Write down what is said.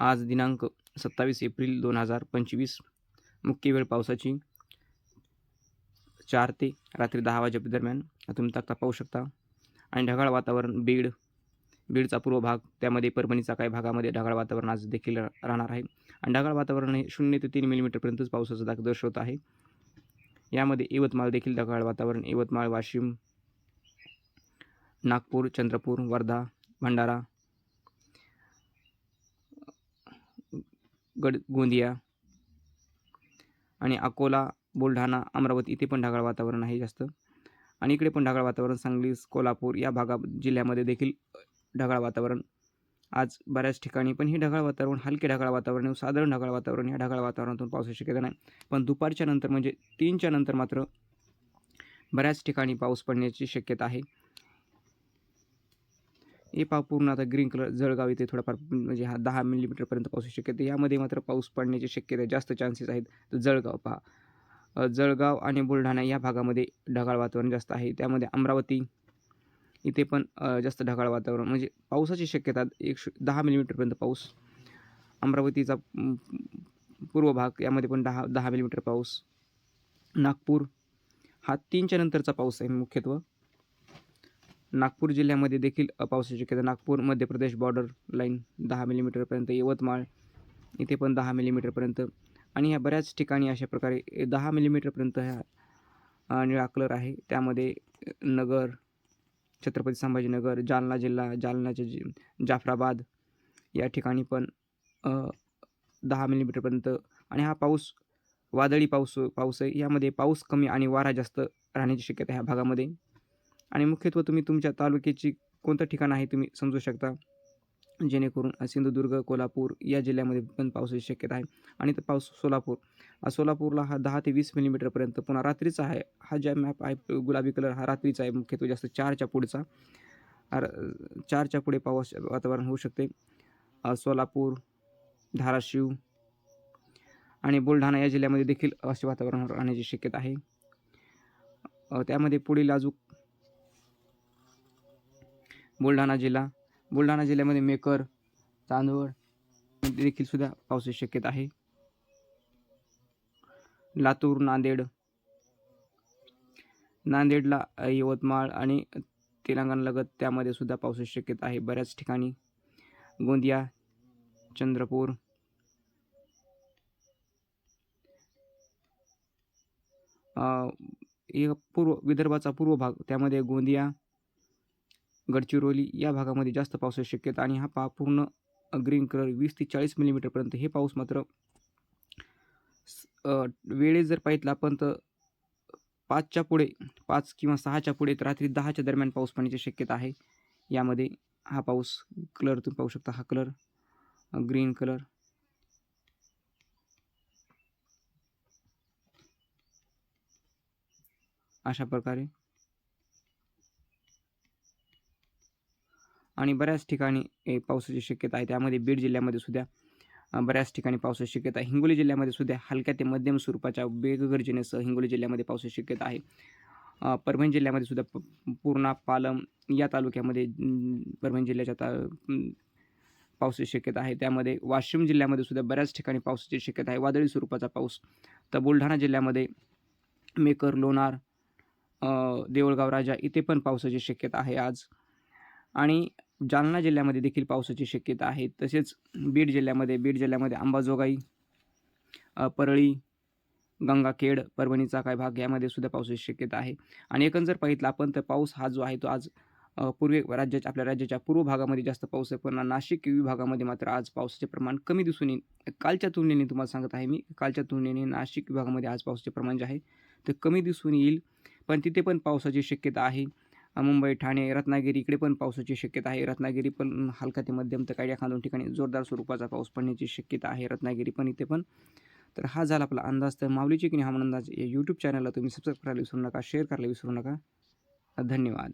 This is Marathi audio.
आज दिनांक सत्तावीस एप्रिल दोन हजार पंचवीस. मुख्य वेळ पावसाची चार ते रात्री दहा वाजेदरम्यान. तुम्ही तक्ता पाहू शकता. आणि ढगाळ वातावरण बीड बीडचा पूर्व भाग त्यामध्ये परभणीचा काही भागामध्ये ढगाळ वातावरण आज देखील राहणार आहे. आणि ढगाळ वातावरण हे शून्य ते तीन मिलीमीटरपर्यंतच पावसाचा दाख दर्शवत आहे. यामध्ये यवतमाळ देखील ढगाळ वातावरण यवतमाळ वाशिम नागपूर चंद्रपूर वर्धा भंडारा गड गोंदिया. आणि अकोला बुलढाणा अमरावती इथे पण ढगाळ वातावरण आहे जास्त. आणि इकडे पण ढगाळ वातावरण सांगली कोल्हापूर या भागा जिल्ह्यामध्ये देखील ढगाळ वातावरण. आज बऱ्याच ठिकाणी पण हे ढगाळ वातावरण हलके ढगाळ वातावरण साधारण ढगाळ वातावरण या ढगाळ वातावरणातून पावसाची शक्यता नाही. पण दुपारच्या नंतर म्हणजे तीनच्या नंतर मात्र बऱ्याच ठिकाणी पाऊस पडण्याची शक्यता आहे. हे पाव पूर्ण आता ग्रीन कलर जळगाव इथे थोडाफार म्हणजे हा दहा मिलीमीटरपर्यंत पाऊस शक्यता यामध्ये मात्र पाऊस पडण्याची शक्यता जास्त चान्सेस आहेत. तर जळगाव पहा. जळगाव आणि बुलढाणा या भागामध्ये ढगाळ वातावरण जास्त आहे. त्यामध्ये अमरावती इथे पण जास्त ढगाळ वातावरण म्हणजे पावसाची शक्यता एकशे दहा मिलीमीटरपर्यंत पाऊस. अमरावतीचा पूर्व भाग यामध्ये पण दहा दहा मिलीमीटर पाऊस. नागपूर हा तीनच्या नंतरचा पाऊस आहे मुख्यत्व. नागपूर जिल्ह्यामध्ये देखील पावसाची शक्यता. नागपूर मध्य प्रदेश बॉर्डर लाईन दहा मिलीमीटरपर्यंत यवतमाळ इथे पण दहा मिलीमीटरपर्यंत आणि ह्या बऱ्याच ठिकाणी अशा प्रकारे दहा मिलीमीटरपर्यंत ह्या निळा कलर आहे. त्यामध्ये नगर छत्रपती संभाजीनगर जालना जिल्हा जालनाचे जि जाफराबाद या ठिकाणी पण दहा मिलीमीटरपर्यंत आणि हा पाऊस वादळी पाऊस पाऊस आहे. यामध्ये पाऊस कमी आणि वारा जास्त राहण्याची शक्यता ह्या भागामध्ये. आणि मुख्यत्वे तुम्ही तुमच्या तालुक्याची कोणतं ठिकाण आहे तुम्ही समजू शकता? जेणेकरून सिंधुदुर्ग कोल्हापूर या जिल्ह्यामध्ये पण पावसाची शक्यता आहे. आणि तर पाऊस सोलापूर. सोलापूरला हा दहा ते वीस मिलीमीटरपर्यंत पुन्हा रात्रीचा आहे. हा ज्या मॅप आहे गुलाबी कलर हा रात्रीचा आहे. मुख्यत्वे जास्त चारच्या पुढचा. चारच्या पुढे पाऊस वातावरण होऊ शकते. सोलापूर धाराशिव आणि बुलढाणा या जिल्ह्यामध्ये देखील असे वातावरण राहण्याची शक्यता आहे. त्यामध्ये पुढील अजून बुलढाणा जिल्हा. बुलढाणा जिल्ह्यामध्ये मेकर चांदवड देखील सुद्धा पावसाची शक्यता आहे. लातूर नांदेड. नांदेडला यवतमाळ आणि तेलंगणालगत त्यामध्ये सुद्धा पावसाची शक्यता आहे बऱ्याच ठिकाणी. गोंदिया चंद्रपूर. पूर्व विदर्भाचा पूर्व भाग त्यामध्ये गोंदिया गडचिरोली या भागामध्ये जास्त पावसाची शक्यता आणि हा पा पूर्ण ग्रीन कलर वीस ते चाळीस मिलीमीटरपर्यंत हे पाऊस मात्र स- जर पाहितला आपण तर पाचच्या पुढे पाच किंवा सहाच्या पुढे तर रात्री दहाच्या दरम्यान पाऊस पडण्याची शक्यता आहे. यामध्ये हा पाऊस कलर तुम्ही पाहू शकता. हा कलर ग्रीन कलर. अशा प्रकारे आणि बऱ्याच ठिकाणी पावसाची शक्यता आहे. त्यामध्ये बीड जिल्ह्यामध्ये सुद्धा बऱ्याच ठिकाणी पावसाची शक्यता आहे. हिंगोली जिल्ह्यामध्ये सुद्धा हलक्या ते मध्यम स्वरूपाच्या वेगगर्जनेसह हिंगोली जिल्ह्यामध्ये पावसाची शक्यता आहे. परभणी जिल्ह्यामध्ये सुद्धा प पूर्णा पालम या तालुक्यामध्ये परभणी जिल्ह्याच्या ता पावसाची शक्यता आहे. त्यामध्ये वाशिम जिल्ह्यामध्ये सुद्धा बऱ्याच ठिकाणी पावसाची शक्यता आहे. वादळी स्वरूपाचा पाऊस तर बुलढाणा जिल्ह्यामध्ये मेकर लोणार देऊळगाव राजा इथे पण पावसाची शक्यता आहे आज. आणि जालना जिल्ह्यामध्ये देखील पावसाची शक्यता आहे. तसेच बीड जिल्ह्यामध्ये बीड जिल्ह्यामध्ये अंबाजोगाई परळी गंगाखेड परभणीचा काही भाग यामध्ये सुद्धा पावसाची शक्यता आहे. आणि एकंदर जर पाहितलं आपण तर पाऊस हा जो आहे तो आज पूर्वे राज्याच्या आपल्या राज्याच्या पूर्व भागामध्ये जास्त पाऊस आहे. पण नाशिक विभागामध्ये मात्र आज पावसाचे प्रमाण कमी दिसून येईल. कालच्या तुलनेने तुम्हाला सांगत आहे मी कालच्या तुलनेने नाशिक विभागामध्ये आज पावसाचे प्रमाण जे आहे ते कमी दिसून येईल. पण तिथे पण पावसाची शक्यता आहे. मुंबई ठाणे रत्नागिरी इकडे पण पावसाची शक्यता आहे. रत्नागिरी पण हलका ते मध्यम तर काही एखाद दोन ठिकाणी जोरदार स्वरूपाचा पाऊस पडण्याची शक्यता आहे. रत्नागिरी पण इथे पण. तर हा झाला आपला अंदाज. तर माऊलीची की नाही हा अंदाज. या यूट्यूब चॅनलला तुम्ही सबस्क्राईब करायला विसरू नका शेअर करायला विसरू नका. धन्यवाद.